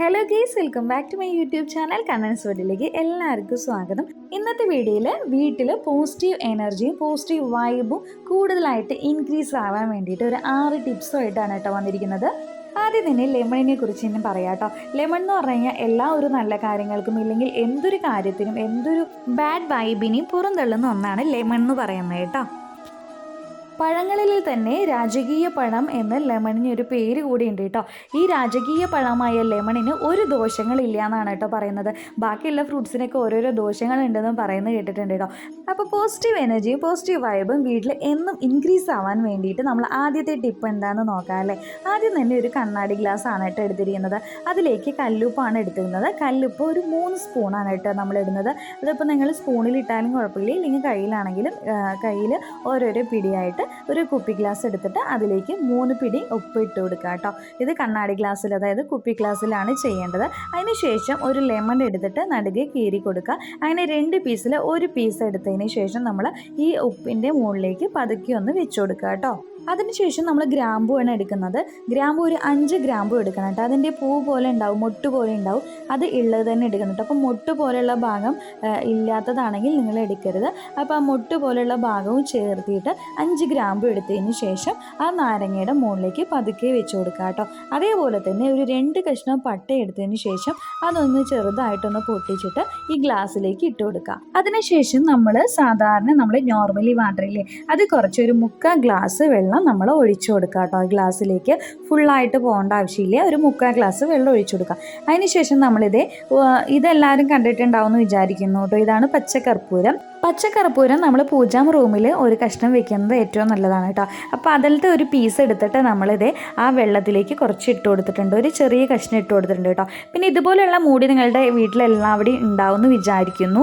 Hello guys welcome back to my YouTube channel Kannan's വേർഡിലേക്ക് എല്ലാവർക്കും സ്വാഗതം. ഇന്നത്തെ വീഡിയോയിൽ വീട്ടിൽ പോസിറ്റീവ് എനർജിയും പോസിറ്റീവ് വൈബും കൂടുതലായിട്ട് ഇൻക്രീസ് ആവാൻ വേണ്ടിയിട്ട് ഒരു ആറ് ടിപ്സുമായിട്ടാണ് കേട്ടോ വന്നിരിക്കുന്നത്. ആദ്യം തന്നെ ലെമണിനെ കുറിച്ച് തന്നെ പറയാം കേട്ടോ. ലെമൺ എന്ന് പറഞ്ഞു കഴിഞ്ഞാൽ എല്ലാ ഒരു നല്ല കാര്യങ്ങൾക്കും ഇല്ലെങ്കിൽ എന്തൊരു കാര്യത്തിനും എന്തൊരു ബാഡ് വൈബിനെയും പുറന്തള്ളുന്ന ഒന്നാണ് ലെമൺ എന്ന് പറയുന്നത് കേട്ടോ. പഴങ്ങളിൽ തന്നെ രാജകീയ പഴം എന്ന് ലെമണിന് ഒരു പേര് കൂടിയുണ്ട് കേട്ടോ. ഈ രാജകീയ പഴമായ ലെമണിന് ഒരു ദോഷങ്ങളില്ല എന്നാണ് കേട്ടോ പറയുന്നത്. ബാക്കിയുള്ള ഫ്രൂട്ട്സിനൊക്കെ ഓരോരോ ദോഷങ്ങളുണ്ടെന്നും പറയുന്നത് കേട്ടിട്ടുണ്ട് കേട്ടോ. അപ്പോൾ പോസിറ്റീവ് എനർജിയും പോസിറ്റീവ് വൈബും വീട്ടിൽ എന്നും ഇൻക്രീസ് ആവാൻ വേണ്ടിയിട്ട് നമ്മൾ ആദ്യത്തെ ടിപ്പ് എന്താണെന്ന് നോക്കാം അല്ലേ? ആദ്യം തന്നെ ഒരു കണ്ണാടി ഗ്ലാസ് ആണ് കേട്ടോ എടുത്തിരിക്കുന്നത്. അതിലേക്ക് കല്ലുപ്പാണ് എടുത്തിരുന്നത്. കല്ലുപ്പ് ഒരു മൂന്ന് സ്പൂണാണ് കേട്ടോ നമ്മൾ ഇടുന്നത്. അതിപ്പോൾ നിങ്ങൾ സ്പൂണിൽ ഇട്ടാലും കുഴപ്പമില്ല. ഇല്ലെങ്കിൽ കയ്യിലാണെങ്കിലും കയ്യിൽ ഓരോരോ പിടിയായിട്ട് ഒരു കുപ്പി ഗ്ലാസ് എടുത്തിട്ട് അതിലേക്ക് മൂന്ന് പിടി ഉപ്പ് ഇട്ട് കൊടുക്കുക കേട്ടോ. ഇത് കണ്ണാടി ഗ്ലാസ്സിൽ അതായത് കുപ്പി ഗ്ലാസ്സിലാണ് ചെയ്യേണ്ടത്. അതിന് ശേഷം ഒരു ലെമൺ എടുത്തിട്ട് നടുകെ കീറി കൊടുക്കുക. അങ്ങനെ രണ്ട് പീസിൽ ഒരു പീസ് എടുത്തതിന് ശേഷം നമ്മൾ ഈ ഉപ്പിന്റെ മുകളിലേക്ക് പതുക്കി ഒന്ന് വെച്ച് കൊടുക്കുക കേട്ടോ. അതിനുശേഷം നമ്മൾ ഗ്രാമ്പു ആണ് എടുക്കുന്നത്. ഗ്രാമ്പു ഒരു അഞ്ച് ഗ്രാമ്പു എടുക്കണം കേട്ടോ. അതിന്റെ പൂ പോലെ ഉണ്ടാവും മൊട്ട് പോലെ ഉണ്ടാവും. അത് ഉള്ളത് തന്നെ എടുക്കണം കേട്ടോ. അപ്പോൾ മൊട്ട് പോലെയുള്ള ഭാഗം ഇല്ലാത്തതാണെങ്കിൽ നിങ്ങൾ എടുക്കരുത്. അപ്പോൾ ആ മൊട്ട് പോലെയുള്ള ഭാഗവും ചേർത്തിയിട്ട് അഞ്ച് ഗ്രാമ്പു എടുത്തതിന് ശേഷം ആ നാരങ്ങയുടെ മുകളിലേക്ക് പതുക്കെ വെച്ച് കൊടുക്കുക കേട്ടോ. അതേപോലെ തന്നെ ഒരു രണ്ട് കഷ്ണം പട്ട എടുത്തതിന് ശേഷം അതൊന്ന് ചെറുതായിട്ടൊന്ന് പൊട്ടിച്ചിട്ട് ഈ ഗ്ലാസ്സിലേക്ക് ഇട്ട് കൊടുക്കുക. അതിനുശേഷം നമ്മൾ സാധാരണ നമ്മൾ നോർമലി വാട്ടർ ഇല്ലേ അത് കുറച്ചൊരു മുക്കാൽ ഗ്ലാസ് വെള്ളം നമ്മൾ ഒഴിച്ചു കൊടുക്കുക കേട്ടോ. ഗ്ലാസ്സിലേക്ക് ഫുള്ളായിട്ട് പോകേണ്ട ആവശ്യമില്ല. ഒരു മുക്കാൽ ഗ്ലാസ് വെള്ളം ഒഴിച്ചു കൊടുക്കുക. അതിനുശേഷം നമ്മളിത് ഇതെല്ലാവരും കണ്ടിട്ടുണ്ടാവും എന്ന് വിചാരിക്കുന്നു കേട്ടോ. ഇതാണ് പച്ചക്കർപ്പൂരം പച്ചക്കർപ്പൂരം നമ്മൾ പൂജാം റൂമിൽ ഒരു കഷ്ണം വെക്കുന്നത് ഏറ്റവും നല്ലതാണ് കേട്ടോ. അപ്പോൾ അതിലത്തെ ഒരു പീസ് എടുത്തിട്ട് നമ്മളിത് ആ വെള്ളത്തിലേക്ക് കുറച്ച് ഇട്ട് കൊടുത്തിട്ടുണ്ട്. ഒരു ചെറിയ കഷ്ണം ഇട്ട് കൊടുത്തിട്ടുണ്ട് കേട്ടോ. പിന്നെ ഇതുപോലെയുള്ള മൂടി നിങ്ങളുടെ വീട്ടിലെല്ലാവിടെയും ഉണ്ടാവും എന്ന് വിചാരിക്കുന്നു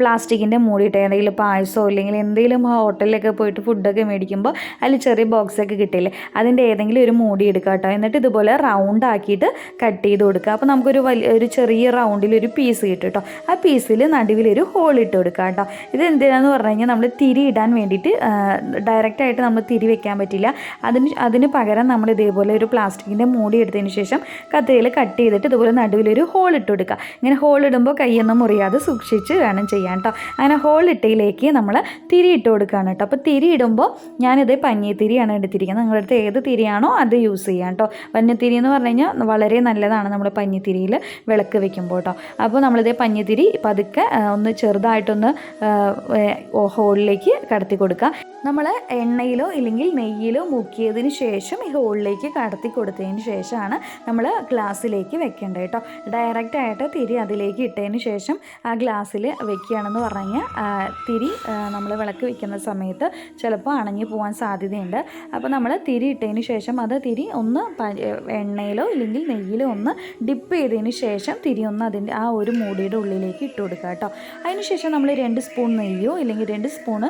പ്ലാസ്റ്റിക്കിന്റെ മൂടിയിട്ട് എന്തെങ്കിലും പായസമോ അല്ലെങ്കിൽ എന്തെങ്കിലും ഹോട്ടലിലൊക്കെ പോയിട്ട് ഫുഡൊക്കെ മേടിക്കുമ്പോൾ അതിൽ ചെറിയ ബോക്സൊക്കെ കിട്ടില്ലേ? അതിന്റെ ഏതെങ്കിലും ഒരു മൂടി എടുക്കുക കേട്ടോ. എന്നിട്ട് ഇതുപോലെ റൗണ്ട് ആക്കിയിട്ട് കട്ട് ചെയ്ത് കൊടുക്കുക അപ്പോൾ നമുക്കൊരു വലിയ ഒരു ചെറിയ റൗണ്ടിൽ ഒരു പീസ് കിട്ടും കേട്ടോ. ആ പീസിൽ നടുവിലൊരു ഹോൾ ഇട്ട് കൊടുക്കുക കേട്ടോ. ഇത് എന്തിനാന്ന് പറഞ്ഞു കഴിഞ്ഞാൽ നമ്മൾ തിരി ഇടാൻ വേണ്ടിയിട്ട് ഡയറക്റ്റായിട്ട് നമ്മൾ തിരി വെക്കാൻ പറ്റില്ല. അതിന് അതിന് പകരം നമ്മൾ ഇതേപോലെ ഒരു പ്ലാസ്റ്റിക്കിന്റെ മൂടി എടുത്തതിന് ശേഷം കത്തിയിൽ കട്ട് ചെയ്തിട്ട് ഇതുപോലെ നടുവിലൊരു ഹോൾ ഇട്ട് കൊടുക്കുക. ഇങ്ങനെ ഹോൾ ഇടുമ്പോൾ കൈയൊന്നും മുറിയാതെ സൂക്ഷിച്ച് വേണം ചെയ്യാൻ കേട്ടോ അങ്ങനെ ഹോൾ ഇട്ടയിലേക്ക് നമ്മൾ തിരി ഇട്ട് കൊടുക്കുകയാണ് കേട്ടോ അപ്പോൾ തിരി ഇടുമ്പോൾ ഞാനിത് പഞ്ഞിത്തിരിയാണ് എടുത്തിരിക്കുന്നത്. നിങ്ങളുടെ അടുത്ത് ഏത് തിരിയാണോ അത് യൂസ് ചെയ്യാം കേട്ടോ പഞ്ഞിത്തിരി എന്ന് പറഞ്ഞു കഴിഞ്ഞാൽ വളരെ നല്ലതാണ് നമ്മൾ പഞ്ഞിത്തിരിയിൽ വിളക്ക് വെക്കുമ്പോൾ കേട്ടോ അപ്പോൾ നമ്മളിതേ പഞ്ഞിത്തിരി പതുക്കെ ഒന്ന് ചെറുതായിട്ടൊന്ന് ഹോളിലേക്ക് കടത്തി കൊടുക്കുക. നമ്മൾ എണ്ണയിലോ ഇല്ലെങ്കിൽ നെയ്യിലോ മുക്കിയതിന് ശേഷം ഈ ഹോളിലേക്ക് കടത്തി കൊടുത്തതിന് ശേഷമാണ് നമ്മൾ ഗ്ലാസ്സിലേക്ക് വെക്കേണ്ടത് കേട്ടോ. ഡയറക്റ്റ് ആയിട്ട് തിരി അതിലേക്ക് ഇട്ടതിന് ശേഷം ആ ഗ്ലാസ്സിൽ വെക്കുകയാണെന്ന് പറഞ്ഞു കഴിഞ്ഞാൽ തിരി നമ്മൾ വിളക്ക് വെക്കുന്ന സമയത്ത് ചിലപ്പോൾ അണഞ്ഞു പോകാൻ സാധ്യതയുണ്ട്. അപ്പോൾ നമ്മൾ തിരി ഇട്ടതിന് ശേഷം അത് തിരി ഒന്ന് എണ്ണയിലോ ഇല്ലെങ്കിൽ നെയ്യിലോ ഒന്ന് ഡിപ്പ് ചെയ്തതിന് ശേഷം തിരി ഒന്ന് അതിന്റെ ആ ഒരു മൂടിയുടെ ഉള്ളിലേക്ക് ഇട്ട് കൊടുക്കുക കേട്ടോ. അതിന് ശേഷം നമ്മൾ രണ്ട് സ്പൂൺ നെയ്യോ ഇല്ലെങ്കിൽ രണ്ട് സ്പൂണ്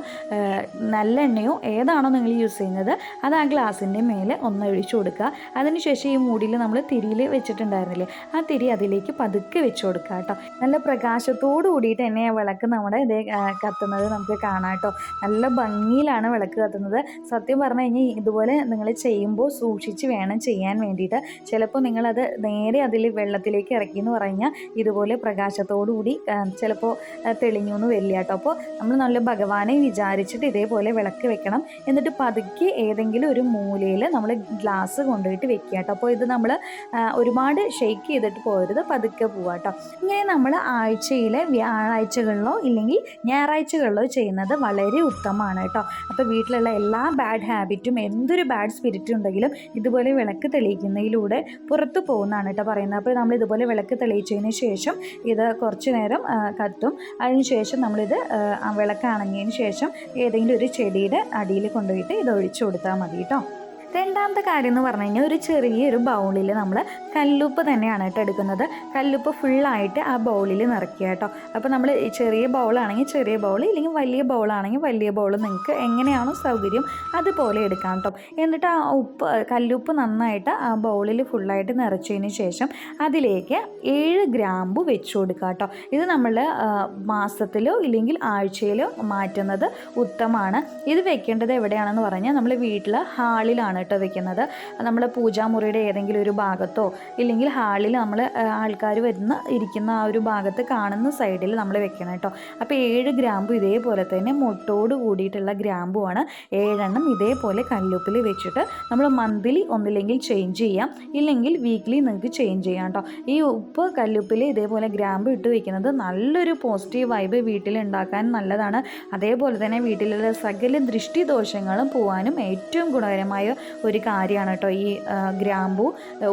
നല്ലെണ്ണയോ ഏതാണോ നിങ്ങൾ യൂസ് ചെയ്യുന്നത് അത് ആ ഗ്ലാസിന്റെ മേലെ ഒന്ന് ഒഴിച്ചു കൊടുക്കുക. അതിനുശേഷം ഈ മൂടിയിൽ നമ്മൾ തിരിയിൽ വെച്ചിട്ടുണ്ടായിരുന്നില്ലേ ആ തിരി അതിലേക്ക് പതുക്കെ വെച്ച് കൊടുക്കുക കേട്ടോ. നല്ല പ്രകാശത്തോട് കൂടിയിട്ട് തന്നെ ആ വിളക്ക് നമ്മുടെ ഇത് കത്തുന്നത് നമുക്ക് കാണാം കേട്ടോ. നല്ല ഭംഗിയിലാണ് വിളക്ക് കത്തുന്നത്. സത്യം പറഞ്ഞു കഴിഞ്ഞാൽ ഇതുപോലെ നിങ്ങൾ ചെയ്യുമ്പോൾ സൂക്ഷിച്ച് വേണം ചെയ്യാൻ വേണ്ടിയിട്ട്. ചിലപ്പോൾ നിങ്ങളത് നേരെ അതിൽ വെള്ളത്തിലേക്ക് ഇറക്കി എന്ന് പറഞ്ഞാൽ ഇതുപോലെ പ്രകാശത്തോടു കൂടി ചിലപ്പോൾ തെളിഞ്ഞു എന്ന് വരില്ല കേട്ടോ. നമ്മൾ നല്ല ഭഗവാനെ വിചാരിച്ചിട്ട് ഇതേപോലെ വിളക്ക് വെക്കണം. എന്നിട്ട് പതുക്കെ ഏതെങ്കിലും ഒരു മൂലയിൽ നമ്മൾ ഗ്ലാസ് കൊണ്ടുപോയിട്ട് വെക്കുക കേട്ടോ. അപ്പോൾ ഇത് നമ്മൾ ഒരുപാട് ഷെയ്ക്ക് ചെയ്തിട്ട് പോരുത് പതുക്കെ പോവാം കേട്ടോ. ഇങ്ങനെ നമ്മൾ ആഴ്ചയിലെ വ്യാഴാഴ്ചകളിലോ ഇല്ലെങ്കിൽ ഞായറാഴ്ചകളിലോ ചെയ്യുന്നത് വളരെ ഉത്തമമാണ് കേട്ടോ. അപ്പോൾ വീട്ടിലുള്ള എല്ലാ ബാഡ് ഹാബിറ്റും എന്തൊരു ബാഡ് സ്പിരിറ്റും ഉണ്ടെങ്കിലും ഇതുപോലെ വിളക്ക് തെളിയിക്കുന്നതിലൂടെ പുറത്തു പോകുന്നതാണ് കേട്ടോ പറയുന്നത്. അപ്പോൾ നമ്മൾ ഇതുപോലെ വിളക്ക് തെളിയിച്ചതിന് ശേഷം ഇത് കുറച്ച് നേരം കത്തും. അതിനുശേഷം നമ്മളിത് വിളക്ക് അണങ്ങിയതിന് ശേഷം ഏതെങ്കിലും ഒരു ചെടിയുടെ അടിയിൽ കൊണ്ടുപോയിട്ട് ഇത് ഒഴിച്ചു കൊടുത്താൽ മതി കേട്ടോ. രണ്ടാമത്തെ കാര്യം എന്ന് പറഞ്ഞു കഴിഞ്ഞാൽ ഒരു ചെറിയൊരു ബൗളിൽ നമ്മൾ കല്ലുപ്പ് തന്നെയാണ് കേട്ടോ എടുക്കുന്നത്. കല്ലുപ്പ് ഫുള്ളായിട്ട് ആ ബൗളിൽ നിറയ്ക്കുക കേട്ടോ. അപ്പോൾ നമ്മൾ ചെറിയ ബൗളാണെങ്കിൽ ചെറിയ ബൗൾ ഇല്ലെങ്കിൽ വലിയ ബൗളാണെങ്കിൽ വലിയ ബൗൾ നിങ്ങൾക്ക് എങ്ങനെയാണോ സൗകര്യം അതുപോലെ എടുക്കാം കേട്ടോ. എന്നിട്ട് ആ ഉപ്പ് കല്ലുപ്പ് നന്നായിട്ട് ആ ബൗളിൽ ഫുള്ളായിട്ട് നിറച്ചതിന് ശേഷം അതിലേക്ക് ഏഴ് ഗ്രാമ്പു വെച്ച് കൊടുക്കുക കേട്ടോ. ഇത് നമ്മൾ മാസത്തിലോ ഇല്ലെങ്കിൽ ആഴ്ചയിലോ മാറ്റുന്നത് ഉത്തമമാണ്. ഇത് വെക്കേണ്ടത് എവിടെയാണെന്ന് പറഞ്ഞാൽ നമ്മൾ വീട്ടിൽ ഹാളിലാണ് കേട്ടോ വെക്കുന്നത്. നമ്മൾ പൂജാമുറിയുടെ ഏതെങ്കിലും ഒരു ഭാഗത്തോ ഇല്ലെങ്കിൽ ഹാളിൽ നമ്മൾ ആൾക്കാർ വരുന്ന ഇരിക്കുന്ന ആ ഒരു ഭാഗത്ത് കാണുന്ന സൈഡിൽ നമ്മൾ വെക്കണം കേട്ടോ. അപ്പോൾ ഏഴ് ഗ്രാമ്പു ഇതേപോലെ തന്നെ മുട്ടോട് കൂടിയിട്ടുള്ള ഗ്രാമ്പുമാണ് ഏഴെണ്ണം ഇതേപോലെ കല്ലുപ്പിൽ വെച്ചിട്ട് നമ്മൾ മന്ത്ലി ഒന്നില്ലെങ്കിൽ ചേഞ്ച് ചെയ്യാം. ഇല്ലെങ്കിൽ വീക്ക്ലി നിങ്ങൾക്ക് ചേഞ്ച് ചെയ്യാം കേട്ടോ. ഈ ഉപ്പ് കല്ലുപ്പിൽ ഇതേപോലെ ഗ്രാമ്പ് ഇട്ട് വെക്കുന്നത് നല്ലൊരു പോസിറ്റീവ് വൈബ് വീട്ടിൽ ഉണ്ടാക്കാൻ നല്ലതാണ്. അതേപോലെ തന്നെ വീട്ടിലുള്ള സകല ദൃഷ്ടിദോഷങ്ങളും പോകാനും ഏറ്റവും ഗുണകരമായ ഒരു കാര്യമാണ് കേട്ടോ ഈ ഗ്രാമ്പു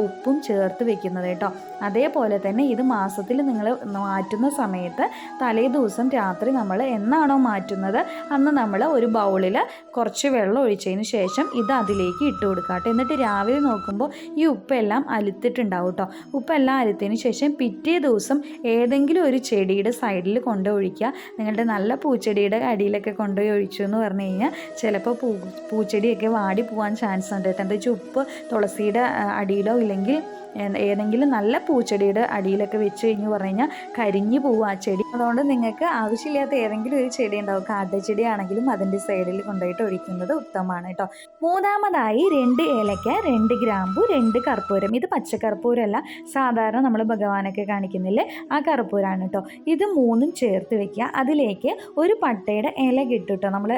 ഉപ്പും ചേർത്ത് വെക്കുന്നത് കേട്ടോ. അതേപോലെ തന്നെ ഇത് മാസത്തിൽ നിങ്ങൾ മാറ്റുന്ന സമയത്ത് തലേ ദിവസം രാത്രി നമ്മൾ എന്നാണോ മാറ്റുന്നത് അന്ന് നമ്മൾ ഒരു ബൗളിൽ കുറച്ച് വെള്ളം ഒഴിച്ചതിന് ശേഷം ഇത് അതിലേക്ക് ഇട്ട് കൊടുക്കുക കേട്ടോ. എന്നിട്ട് രാവിലെ നോക്കുമ്പോൾ ഈ ഉപ്പെല്ലാം അലുത്തിട്ടുണ്ടാവും കേട്ടോ. ഉപ്പെല്ലാം അലുത്തതിന് ശേഷം പിറ്റേ ദിവസം ഏതെങ്കിലും ഒരു ചെടിയുടെ സൈഡിൽ കൊണ്ടുപോയി ഒഴിക്കുക. നിങ്ങളുടെ നല്ല പൂച്ചെടിയുടെ അടിയിലൊക്കെ കൊണ്ടുപോയി ഒഴിച്ചു എന്ന് പറഞ്ഞു കഴിഞ്ഞാൽ ചിലപ്പോൾ പൂ പൂച്ചെടിയൊക്കെ വാടി പോകാൻ ചാൻസ് കേട്ടോ എന്താ വെച്ചാൽ ഉപ്പ് തുളസിയുടെ അടിയിലോ ഇല്ലെങ്കിൽ ഏതെങ്കിലും നല്ല പൂച്ചെടിയുടെ അടിയിലൊക്കെ വെച്ച് കഴിഞ്ഞ് പറഞ്ഞു കഴിഞ്ഞാൽ കരിഞ്ഞു പോകും ആ ചെടി. അതുകൊണ്ട് നിങ്ങൾക്ക് ആവശ്യമില്ലാത്ത ഏതെങ്കിലും ഒരു ചെടി ഉണ്ടാവും. കാട്ടച്ചെടി ആണെങ്കിലും അതിന്റെ സൈഡിൽ കൊണ്ടുപോയിട്ട് ഒഴിക്കുന്നത് ഉത്തമമാണ് കേട്ടോ. മൂന്നാമതായി രണ്ട് ഏലക്ക രണ്ട് ഗ്രാമ്പു രണ്ട് കർപ്പൂരം. ഇത് പച്ചക്കർപ്പൂരമല്ല സാധാരണ നമ്മൾ ഭഗവാനൊക്കെ കാണിക്കുന്നില്ലേ ആ കർപ്പൂരമാണ് കേട്ടോ. ഇത് മൂന്നും ചേർത്ത് വെക്കുക. അതിലേക്ക് ഒരു പട്ടയുടെ ഇല കിട്ടും കേട്ടോ നമ്മൾ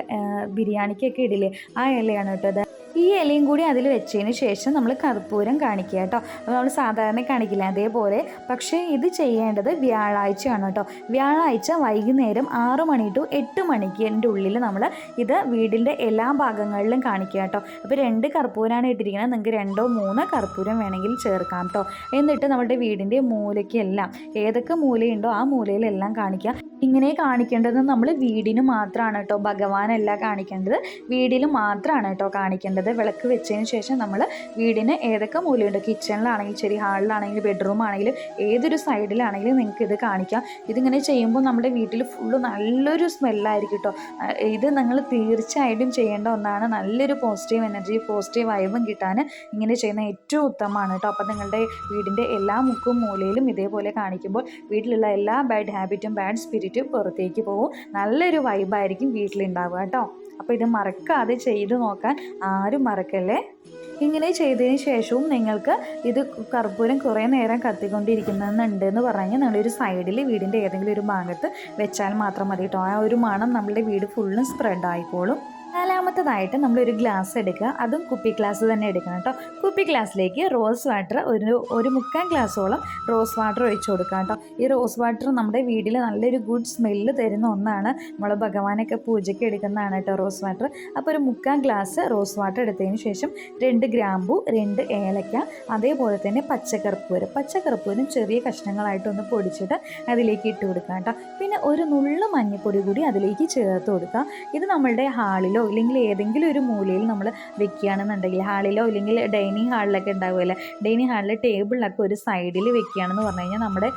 ബിരിയാണിക്കൊക്കെ ഇടില്ലേ ആ ഇലയാണ് കേട്ടോ ഈ ഇലയും കൂടി അതിൽ വെച്ചതിന് ശേഷം നമ്മൾ കർപ്പൂരം കാണിക്കുക കേട്ടോ. നമ്മൾ സാധാരണ കാണിക്കില്ല. അതേപോലെ പക്ഷേ ഇത് ചെയ്യേണ്ടത് വ്യാഴാഴ്ചയാണ് കേട്ടോ. വ്യാഴാഴ്ച വൈകുന്നേരം ആറ് മണി ടു എട്ട് മണിക്കിന്റെ ഉള്ളിൽ നമ്മൾ ഇത് വീടിന്റെ എല്ലാ ഭാഗങ്ങളിലും കാണിക്കുക കേട്ടോ. അപ്പോൾ രണ്ട് കർപ്പൂരമാണ് ഇട്ടിരിക്കുന്നത്. നിങ്ങൾക്ക് രണ്ടോ മൂന്നോ കർപ്പൂരം വേണമെങ്കിൽ ചേർക്കാം കേട്ടോ. എന്നിട്ട് നമ്മുടെ വീടിന്റെ മൂലയ്ക്കെല്ലാം ഏതൊക്കെ മൂലയുണ്ടോ ആ മൂലയിലെല്ലാം കാണിക്കുക. ഇങ്ങനെ കാണിക്കേണ്ടത് നമ്മൾ വീടിന് മാത്രമാണ് കേട്ടോ. ഭഗവാനല്ല കാണിക്കേണ്ടത്. വീടിന് മാത്രമാണ് കേട്ടോ കാണിക്കേണ്ടത്. വിളക്ക് വെച്ചതിന് ശേഷം നമ്മൾ വീടിന് ഏതൊക്കെ മൂലയുണ്ട്? കിച്ചണിലാണെങ്കിൽ ശരി ഹാളിലാണെങ്കിലും ബെഡ്റൂം ആണെങ്കിലും ഏതൊരു സൈഡിലാണെങ്കിലും നിങ്ങൾക്ക് ഇത് കാണിക്കാം. ഇതിങ്ങനെ ചെയ്യുമ്പോൾ നമ്മുടെ വീട്ടിൽ ഫുള്ള് നല്ലൊരു സ്മെല്ലായിരിക്കും കേട്ടോ. ഇത് നിങ്ങൾ തീർച്ചയായിട്ടും ചെയ്യേണ്ട ഒന്നാണ്. നല്ലൊരു പോസിറ്റീവ് എനർജി പോസിറ്റീവ് വൈബും കിട്ടാൻ ഇങ്ങനെ ചെയ്യുന്ന ഏറ്റവും ഉത്തമമാണ് കേട്ടോ. അപ്പോൾ നിങ്ങളുടെ വീടിന്റെ എല്ലാ മുക്കും മൂലയിലും ഇതേപോലെ കാണിക്കുമ്പോൾ വീട്ടിലുള്ള എല്ലാ ബാഡ് ഹാബിറ്റും ബാഡ് സ്പിരിറ്റും പുറത്തേക്ക് പോകും നല്ലൊരു വൈബായിരിക്കും വീട്ടിലുണ്ടാവുക കേട്ടോ. അപ്പോൾ ഇത് മറക്കാതെ ചെയ്തു നോക്കാൻ ആരും മറക്കല്ലേ? ഇങ്ങനെ ചെയ്തതിന് ശേഷവും നിങ്ങൾക്ക് ഇത് കർപ്പൂരം കുറേ നേരം കത്തിക്കൊണ്ടിരിക്കുന്നുണ്ട് എന്ന് പറഞ്ഞ് നിങ്ങളൊരു സൈഡിൽ വീടിന്റെ ഏതെങ്കിലും ഒരു ഭാഗത്ത് വെച്ചാൽ മാത്രം മതി കേട്ടോ. ആ ഒരു മണം നമ്മുടെ വീട് ഫുള്ളും സ്പ്രെഡ് ആയിക്കോളും. നാലാമത്തതായിട്ട് നമ്മളൊരു ഗ്ലാസ് എടുക്കുക. അതും കുപ്പി ഗ്ലാസ് തന്നെ എടുക്കണം കേട്ടോ. കുപ്പി ഗ്ലാസ്സിലേക്ക് റോസ് വാട്ടർ ഒരു ഒരു മുക്കാൽ ഗ്ലാസ്സോളം റോസ് വാട്ടർ ഒഴിച്ചു കൊടുക്കുക കേട്ടോ. ഈ റോസ് വാട്ടർ നമ്മുടെ വീട്ടിൽ നല്ലൊരു ഗുഡ് സ്മെല്ല് തരുന്ന ഒന്നാണ്. നമ്മൾ ഭഗവാനൊക്കെ പൂജയ്ക്ക് എടുക്കുന്നതാണ് കേട്ടോ റോസ് വാട്ടർ. അപ്പോൾ ഒരു മുക്കാൽ ഗ്ലാസ് റോസ് വാട്ടർ എടുത്തതിന് ശേഷം രണ്ട് ഗ്രാമ്പു രണ്ട് ഏലക്ക അതേപോലെ തന്നെ പച്ചക്കർപ്പൂരം പച്ചക്കർപ്പൂരം ചെറിയ കഷ്ണങ്ങളായിട്ടൊന്ന് പൊടിച്ചിട്ട് അതിലേക്ക് ഇട്ട് കൊടുക്കാം കേട്ടോ. പിന്നെ ഒരു നുള്ളു മഞ്ഞൾപ്പൊടി കൂടി അതിലേക്ക് ചേർത്ത് കൊടുക്കുക. ഇത് നമ്മളുടെ ഹാളിലോ ഇല്ലെങ്കിൽ ഏതെങ്കിലും ഒരു മൂലയിൽ നമ്മൾ വെക്കുകയാണെന്നുണ്ടെങ്കിൽ ഹാളിലോ ഇല്ലെങ്കിൽ ഡൈനിങ് ഹാളിലൊക്കെ ഉണ്ടാവുമല്ലോ. ഡൈനിങ് ഹാളിലെ ടേബിളിലൊക്കെ ഒരു സൈഡിൽ വെക്കുകയാണെന്ന് പറഞ്ഞു കഴിഞ്ഞാൽ നമ്മുടെ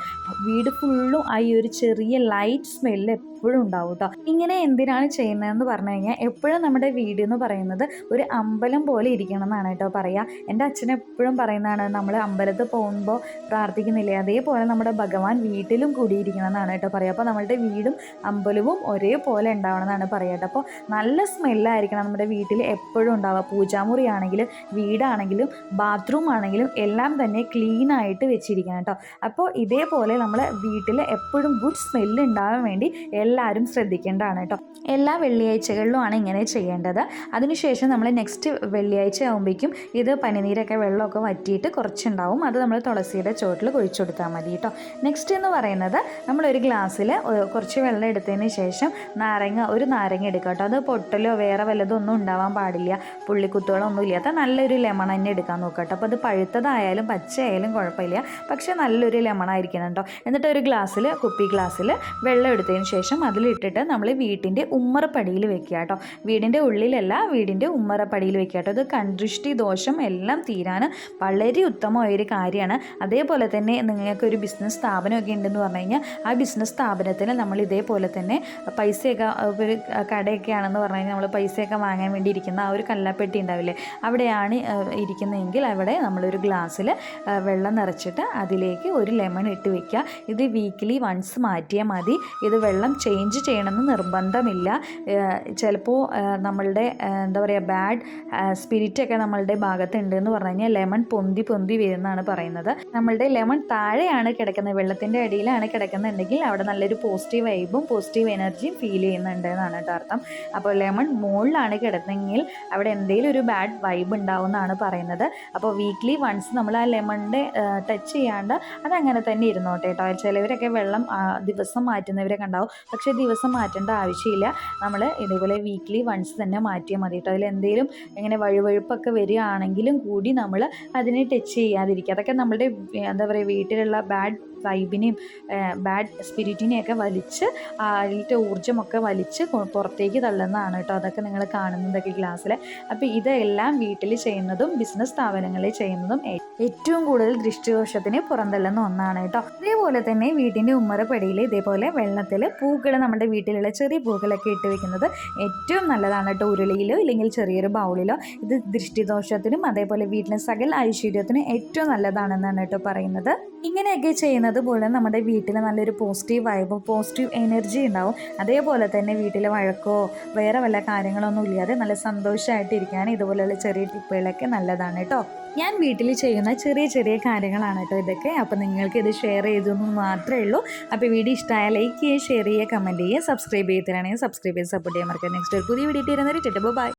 വീട് ഫുള്ളും ആ ഒരു ചെറിയ ലൈറ്റ് സ്മെല്ല് എപ്പോഴും ഉണ്ടാവും കേട്ടോ ഇങ്ങനെ എന്തിനാണ് ചെയ്യുന്നതെന്ന് പറഞ്ഞു കഴിഞ്ഞാൽ എപ്പോഴും നമ്മുടെ വീട് എന്ന് പറയുന്നത് ഒരു അമ്പലം പോലെ ഇരിക്കണം എന്നാണ് കേട്ടോ പറയുക എന്റെ അച്ഛൻ എപ്പോഴും പറയുന്നതാണ് നമ്മൾ അമ്പലത്തിൽ പോകുമ്പോൾ പ്രാർത്ഥിക്കുന്നില്ലേ? അതേപോലെ നമ്മുടെ ഭഗവാൻ വീട്ടിലും കൂടിയിരിക്കണം എന്നാണ് കേട്ടോ പറയുക അപ്പോൾ നമ്മളുടെ വീടും അമ്പലവും ഒരേപോലെ ഉണ്ടാവണം എന്നാണ് പറയുക കേട്ടോ അപ്പോൾ നല്ല സ്മെല്ലായിരിക്കണം നമ്മുടെ വീട്ടിൽ എപ്പോഴും ഉണ്ടാവുക. പൂജാമുറി ആണെങ്കിലും വീടാണെങ്കിലും ബാത്റൂം ആണെങ്കിലും എല്ലാം തന്നെ ക്ലീൻ ആയിട്ട് വെച്ചിരിക്കണം കേട്ടോ. അപ്പോൾ ഇതേപോലെ നമ്മൾ വീട്ടിൽ എപ്പോഴും ഗുഡ് സ്മെല്ല് ഉണ്ടാവാൻ വേണ്ടി എല്ലാവരും ശ്രദ്ധിക്കേണ്ടതാണ് കേട്ടോ. എല്ലാ വെള്ളിയാഴ്ചകളിലുമാണ് ഇങ്ങനെ ചെയ്യേണ്ടത്. അതിനുശേഷം നമ്മൾ നെക്സ്റ്റ് വെള്ളിയാഴ്ച ആകുമ്പോഴേക്കും ഇത് പനിനീരൊക്കെ വെള്ളമൊക്കെ വറ്റിയിട്ട് കുറച്ചുണ്ടാവും. അത് നമ്മൾ തുളസിയുടെ ചുവട്ടിൽ കുഴിച്ചു കൊടുത്താൽ മതി കേട്ടോ. നെക്സ്റ്റ് എന്ന് പറയുന്നത് നമ്മളൊരു ഗ്ലാസ്സിൽ കുറച്ച് വെള്ളം എടുത്തതിന് ശേഷം നാരങ്ങ ഒരു നാരങ്ങ എടുക്കുക കേട്ടോ. അത് പൊട്ടലോ വേറെ വല്ലതും ഒന്നും ഉണ്ടാവാൻ പാടില്ല. പുള്ളിക്കുത്തുകളോ ഒന്നും ഇല്ലാത്ത നല്ലൊരു ലെമൺ തന്നെ എടുക്കാൻ നോക്കുക കേട്ടോ അപ്പോൾ അത് പഴുത്തതായാലും പച്ചയായാലും കുഴപ്പമില്ല. പക്ഷേ നല്ലൊരു ലെമൺ ആയിരിക്കണം കേട്ടോ. എന്നിട്ട് ഒരു ഗ്ലാസ്സിൽ കുപ്പി ഗ്ലാസ്സിൽ വെള്ളം എടുത്തതിന് ശേഷം അതിലിട്ടിട്ട് നമ്മൾ വീട്ടിന്റെ ഉമ്മറപ്പടിയിൽ വെക്കുക കേട്ടോ. വീടിന്റെ ഉള്ളിലല്ല വീടിന്റെ ഉമ്മറപ്പടിയിൽ വെക്കുക കേട്ടോ. ഇത് കൺദൃഷ്ടി ദോഷം എല്ലാം തീരാൻ വളരെ ഉത്തമമായ ഒരു കാര്യമാണ്. അതേപോലെ തന്നെ നിങ്ങൾക്ക് ഒരു ബിസിനസ് സ്ഥാപനമൊക്കെ ഉണ്ടെന്ന് പറഞ്ഞു കഴിഞ്ഞാൽ ആ ബിസിനസ് സ്ഥാപനത്തിന് നമ്മൾ ഇതേപോലെ തന്നെ പൈസയൊക്കെ ഒരു കടയൊക്കെ ആണെന്ന് പറഞ്ഞു കഴിഞ്ഞാൽ നമ്മൾ പൈസയൊക്കെ വാങ്ങാൻ വേണ്ടി ഇരിക്കുന്ന ആ ഒരു കല്ലാപ്പെട്ടി ഉണ്ടാവില്ലേ? അവിടെയാണ് ഇരിക്കുന്നതെങ്കിൽ അവിടെ നമ്മളൊരു ഗ്ലാസ്സിൽ വെള്ളം നിറച്ചിട്ട് അതിലേക്ക് ഒരു ലെമൺ ഇട്ട് വെക്കുക. ഇത് വീക്കിലി വൺസ് മാറ്റിയാൽ മതി. ഇത് വെള്ളം ചേഞ്ച് ചെയ്യണമെന്ന് നിർബന്ധമില്ല. ചിലപ്പോൾ നമ്മളുടെ എന്താ പറയുക ബാഡ് സ്പിരിറ്റൊക്കെ നമ്മളുടെ ഭാഗത്തുണ്ട് എന്ന് പറഞ്ഞു കഴിഞ്ഞാൽ ലെമൺ പൊന്തി പൊന്തി വരുന്നതാണ് പറയുന്നത്. നമ്മളുടെ ലെമൺ താഴെയാണ് കിടക്കുന്നത്. വെള്ളത്തിന്റെ അടിയിലാണ് കിടക്കുന്നുണ്ടെങ്കിൽ അവിടെ നല്ലൊരു പോസിറ്റീവ് വൈബും പോസിറ്റീവ് എനർജിയും ഫീൽ ചെയ്യുന്നുണ്ട് എന്നാണ് കേട്ടോ അർത്ഥം അപ്പോൾ ലെമൺ മുകളിലാണ് കിടന്നെങ്കിൽ അവിടെ എന്തെങ്കിലും ഒരു ബാഡ് വൈബ് ഉണ്ടാവും എന്നാണ് പറയുന്നത് അപ്പോൾ വീക്ക്ലി വൺസ് നമ്മൾ ആ ലെമണിന്റെ ടച്ച് ചെയ്യാണ്ട് അതങ്ങനെ തന്നെ ഇരുന്നോട്ടെ കേട്ടോ ചിലവരൊക്കെ വെള്ളം ദിവസം മാറ്റുന്നവരൊക്കെ ഉണ്ടാവും. പക്ഷേ ദിവസം മാറ്റേണ്ട ആവശ്യമില്ല. നമ്മൾ ഇതേപോലെ വീക്ക്ലി വൺസ് തന്നെ മാറ്റിയാൽ മതി കേട്ടോ അതിൽ എന്തെങ്കിലും ഇങ്ങനെ വഴുവഴുപ്പൊക്കെ വരികയാണെങ്കിലും കൂടി നമ്മൾ അതിനെ ടച്ച് ചെയ്യാതിരിക്കുക. അതൊക്കെ നമ്മുടെ എന്താ പറയുക വീട്ടിലുള്ള ബാഡ് വൈബിനെയും ബാഡ് സ്പിരിറ്റിനെയൊക്കെ വലിച്ച് അതിലത്തെ ഊർജമൊക്കെ വലിച്ച് പുറത്തേക്ക് തള്ളുന്നതാണ് കേട്ടോ അതൊക്കെ നിങ്ങൾ കാണുന്നതൊക്കെ ക്ലാസ്സിൽ അപ്പോൾ ഇതെല്ലാം വീട്ടിൽ ചെയ്യുന്നതും ബിസിനസ് സ്ഥാപനങ്ങളിൽ ചെയ്യുന്നതും ഏറ്റവും കൂടുതൽ ദൃഷ്ടിദോഷത്തിന് പുറന്തള്ളുന്ന ഒന്നാണ് കേട്ടോ. അതേപോലെ തന്നെ വീടിന്റെ ഉമ്മറപ്പടിയിൽ ഇതേപോലെ വെള്ളത്തിൽ പൂക്കൾ നമ്മുടെ വീട്ടിലുള്ള ചെറിയ പൂക്കളൊക്കെ ഇട്ട് വെക്കുന്നത് ഏറ്റവും നല്ലതാണ് കേട്ടോ. ഉരുളിയിലോ ഇല്ലെങ്കിൽ ചെറിയൊരു ബൗളിലോ. ഇത് ദൃഷ്ടിദോഷത്തിനും അതേപോലെ വീട്ടിലെ സകൽ ഐശ്വര്യത്തിനും ഏറ്റവും നല്ലതാണെന്നാണ് കേട്ടോ പറയുന്നത്. ഇങ്ങനെയൊക്കെ ചെയ്യുന്നത് പോലെ നമ്മുടെ വീട്ടിൽ നല്ലൊരു പോസിറ്റീവ് വൈബും പോസിറ്റീവ് എനർജി ഉണ്ടാവും. അതേപോലെ തന്നെ വീട്ടിലെ വഴക്കോ വേറെ വല്ല കാര്യങ്ങളൊന്നും ഇല്ലാതെ നല്ല സന്തോഷമായിട്ട് ഇരിക്കാൻ ഇതുപോലെയുള്ള ചെറിയ ടിപ്പുകളൊക്കെ നല്ലതാണ് കേട്ടോ. ഞാൻ വീട്ടിൽ ചെയ്യുന്ന ചെറിയ ചെറിയ കാര്യങ്ങളാണ് കേട്ടോ ഇതൊക്കെ. അപ്പോൾ നിങ്ങൾക്ക് ഇത് ഷെയർ ചെയ്തെന്ന് മാത്രമേ ഉള്ളൂ. അപ്പോൾ വീഡിയോ ഇഷ്ടമായാൽ ലൈക്ക് ചെയ്യുക ഷെയർ ചെയ്യുക കമന്റ് ചെയ്യുക സബ്സ്ക്രൈബ് ചെയ്തിട്ടാണെങ്കിൽ സബ്സ്ക്രൈബ് ചെയ്ത് സപ്പോർട്ട് ചെയ്യാൻ മറക്കുക നെക്സ്റ്റ് ഒരു പുതിയ വീഡിയോ തരുന്നവരെ ബൈ